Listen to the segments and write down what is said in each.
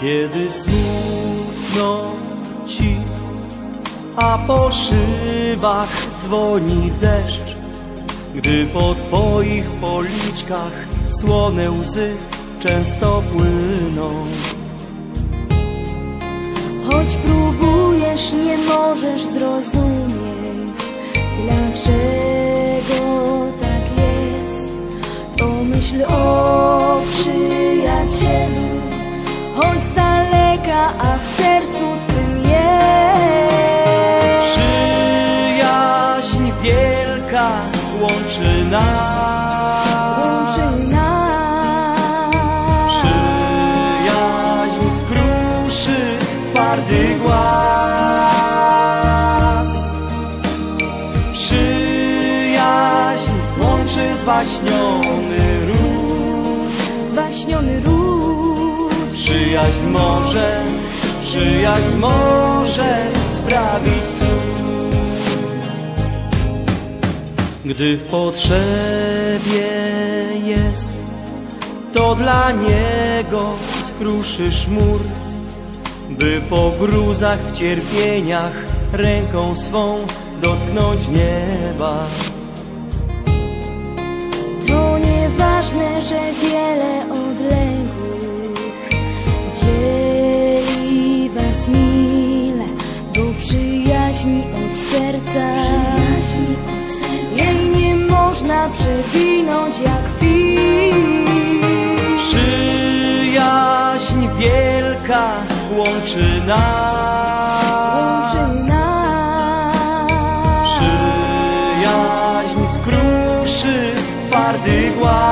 Kiedy smutno ci, a po szybach dzwoni deszcz, gdy po twoich policzkach słone łzy często płyną. Choć próbujesz, nie możesz zrozumieć, dlaczego tak jest. Pomyśl o przyjacielu, choć z daleka, a w sercu twym jest. Przyjaźń wielka łączy nas. Zwaśniony ród Zwaśniony ród. Przyjaźń może, przyjaźń może sprawić cud Gdy w potrzebie jest to dla niego skruszysz mur, by po gruzach w cierpieniach ręką swą dotknąć nieba. Nieważne, że wiele odległych dzieli was mile, bo przyjaźni od serca, jej nie można przewinąć jak fil. Przyjaźń wielka łączy nas. Łączy nas. Przyjaźń skruszy twardy głaz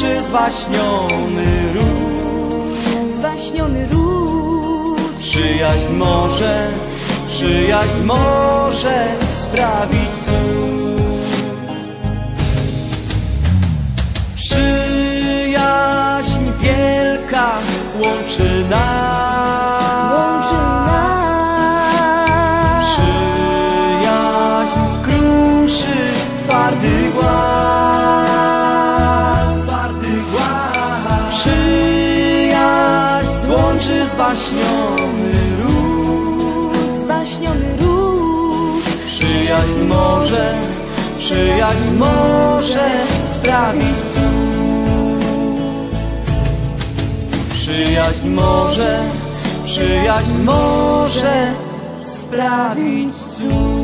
złączy zwaśniony ród? Zwaśniony ród. Przyjaźń może, przyjaźń może sprawić cud. Przyjaźń wielka łączy nas złączy zwaśniony ród. Zwaśniony ród. Przyjaźń może, przyjaźń może sprawić cud. Przyjaźń może, przyjaźń może sprawić cud